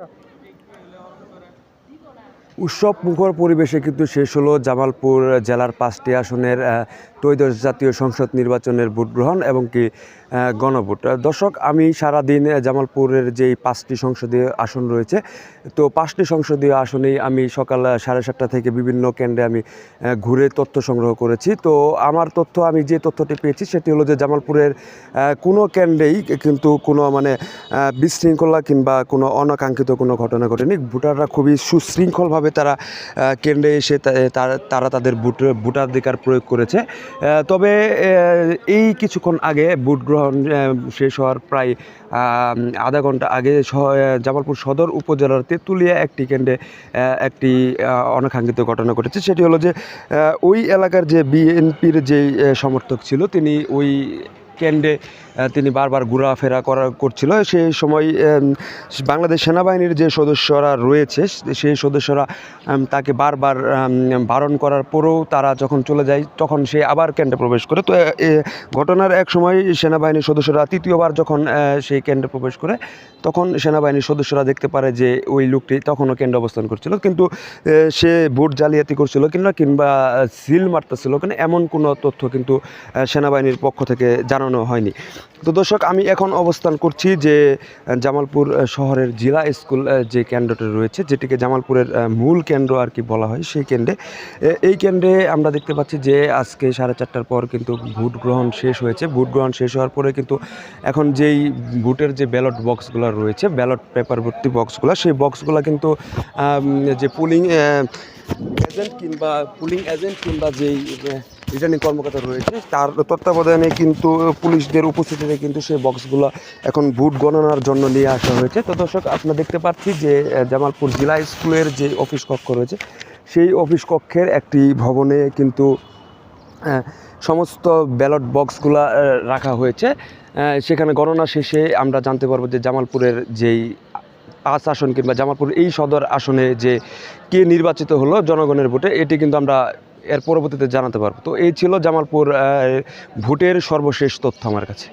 Ja. উৎসব মুখর পরিবেশে কিন্তু শেষ হলো জামালপুর জেলার পাঁচটি আসনের ত্রয়োদশ জাতীয় সংসদ নির্বাচনের ভোট গ্রহণ এবং কি গণভোট। দর্শক, আমি সারা দিন জামালপুরের যেই পাঁচটি সংসদীয় আসন রয়েছে, তো পাঁচটি সংসদীয় আসনেই আমি সকাল সাড়ে সাতটা থেকে বিভিন্ন কেন্দ্রে আমি ঘুরে তথ্য সংগ্রহ করেছি। তো আমার তথ্য, আমি যে তথ্যটি পেয়েছি সেটি হলো যে জামালপুরের কোনো কেন্দ্রেই কিন্তু কোনো মানে বিশৃঙ্খলা কিংবা কোনো অনাকাঙ্ক্ষিত কোনো ঘটনা ঘটেনি। ভোটাররা খুবই সুশৃঙ্খলভাবে তারা কেন্দ্রে এসে তারা- তাদের ভোট, ভোটাধিকার প্রয়োগ করেছে। তবে এই কিছুক্ষণ আগে ভোট গ্রহণ শেষ হওয়ার প্রায় আধা ঘণ্টা আগে জামালপুর সদর উপজেলার তেঁতুলিয়া একটি কেন্দ্রে একটি অনাকাঙ্ক্ষিত ঘটনা ঘটেছে। সেটি হলো যে ওই এলাকার যে বিএনপির যে সমর্থক ছিল, তিনি ওই কেন্দ্রে তিনি বারবার ঘোরাফেরা করা করছিল। সেই সময় বাংলাদেশ সেনাবাহিনীর যে সদস্যরা রয়েছে, সেই সদস্যরা তাকে বারবার বারণ করার পরেও তারা যখন চলে যায়, তখন সে আবার কেন্দ্রে প্রবেশ করে। তো ঘটনার এক সময় সেনাবাহিনীর সদস্যরা তৃতীয়বার যখন সেই কেন্দ্রে প্রবেশ করে, তখন সেনাবাহিনীর সদস্যরা দেখতে পারে যে ওই লোকটি তখনও কেন্দ্রে অবস্থান করছিল। কিন্তু সে ভোট জালিয়াতি করছিল কিংবা কিংবা সিল মারতেছিল কিন্তু এমন কোনো তথ্য কিন্তু সেনাবাহিনীর পক্ষ থেকে জানানো হয়নি। তো দর্শক, আমি এখন অবস্থান করছি যে জামালপুর শহরের জেলা স্কুল যে কেন্দ্রটি রয়েছে, যেটিকে জামালপুরের মূল কেন্দ্র আর কি বলা হয়, সেই কেন্দ্রে। এই কেন্দ্রে আমরা দেখতে পাচ্ছি যে, আজকে সাড়ে চারটার পর কিন্তু ভোট গ্রহণ শেষ হয়েছে। ভোট গ্রহণ শেষ হওয়ার পরে কিন্তু এখন যেই ভোটের যে ব্যালট বক্সগুলো রয়েছে, ব্যালট পেপার ভর্তি বক্সগুলো, সেই বক্সগুলো কিন্তু যে পুলিং এজেন্ট কিংবা, পুলিং এজেন্ট কিংবা যেই রিটার্নিং কর্মকর্তা রয়েছে, তার তত্ত্বাবধানে কিন্তু পুলিশদের উপস্থিতিতে কিন্তু সেই বক্সগুলো এখন ভোট গণনার জন্য নিয়ে আসা হয়েছে। তো দর্শক, আপনারা দেখতে পাচ্ছি যে জামালপুর জেলা স্কুলের যে অফিস কক্ষ রয়েছে, সেই অফিস কক্ষের একটি ভবনে কিন্তু সমস্ত ব্যালট বক্সগুলা রাখা হয়েছে। সেখানে গণনা শেষে আমরা জানতে পারব যে জামালপুরের যেই পাঁচ আসন কিংবা জামালপুর এই সদর আসনে যে কে নির্বাচিত হলো জনগণের ভোটে, এটি কিন্তু আমরা এর পরবর্তীতে জানাতে পারব। তো এই ছিল জামালপুর ভোটের সর্বশেষ তথ্য আমার কাছে।